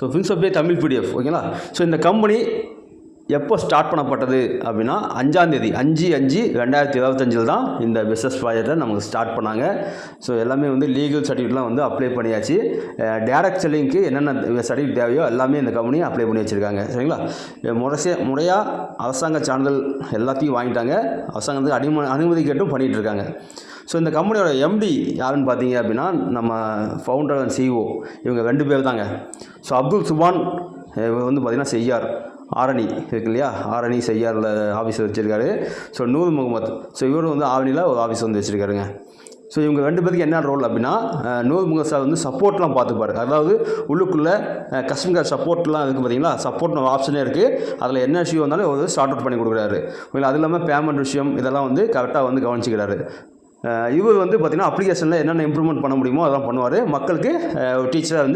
So ஃபின்சப்பே Tamil PDF ஓகேங்களா so இந்த கம்பெனி எப்போ ஸ்டார்ட் பண்ணப்பட்டது அப்படின்னா அஞ்சாந்தேதி அஞ்சு அஞ்சு ரெண்டாயிரத்தி இருபத்தஞ்சில் தான் இந்த பிஸ்னஸ் ப்ராஜெக்டை நமக்கு ஸ்டார்ட் பண்ணாங்க. ஸோ எல்லாமே வந்து லீகல் சர்டிஃபிகேட்லாம் வந்து அப்ளை பண்ணியாச்சு. டேரக்ட் செல்லிங்க்கு என்னென்ன சர்டிஃபிகேட் தேவையோ எல்லாமே இந்த கம்பெனி அப்ளை பண்ணி வச்சுருக்காங்க. சரிங்களா? முறைசே முறையாக அரசாங்க சான்றிதழ் எல்லாத்தையும் வாங்கிட்டாங்க. அரசாங்கத்துக்கு அனுமதி அனுமதி கேட்டும் பண்ணிகிட்டு இருக்காங்க. ஸோ இந்த கம்பெனியோட எம்டி யாருன்னு பார்த்தீங்க அப்படின்னா நம்ம ஃபவுண்டர் அண்ட் சிஇஓ இவங்க ரெண்டு பேர் தாங்க ஸோ அப்துல் சுபான் இவர் வந்து பார்த்திங்கன்னா செய்யார். ஆரணி e இருக்கு இல்லையா? ஆரணி e செய்யாரில் ஆஃபீஸ் வச்சுருக்காரு. ஸோ நூர் முகமது. ஸோ இவரும் வந்து ஆரணியில் ஒரு ஆஃபீஸ் வந்து வச்சுருக்காருங்க. ஸோ இவங்க ரெண்டு பேருக்கு என்ன ரோல் அப்படின்னா நூர் முகமது சார் வந்து சப்போர்ட்லாம் பார்த்துப்பாரு. அதாவது உள்ளுக்குள்ளே கஸ்டமர் சப்போர்ட்லாம் இருக்குது பார்த்தீங்களா? சப்போர்ட் ஆப்ஷனே இருக்குது அதில் என்ன இஷ்யூ வந்தாலும் அவர் ஸ்டார்ட் அவுட் பண்ணி கொடுக்குறாரு. ஓகேங்களா அது இல்லாமல் பேமெண்ட் விஷயம் இதெல்லாம் வந்து கரெக்டாக வந்து கவனிச்சிக்கிறாரு. இவர் வந்து பார்த்திங்கன்னா அப்ளிகேஷனில் என்னென்ன இம்ப்ரூவ்மெண்ட் பண்ண முடியுமோ அதெல்லாம் பண்ணுவார். மக்களுக்கு டீச்சராக வந்து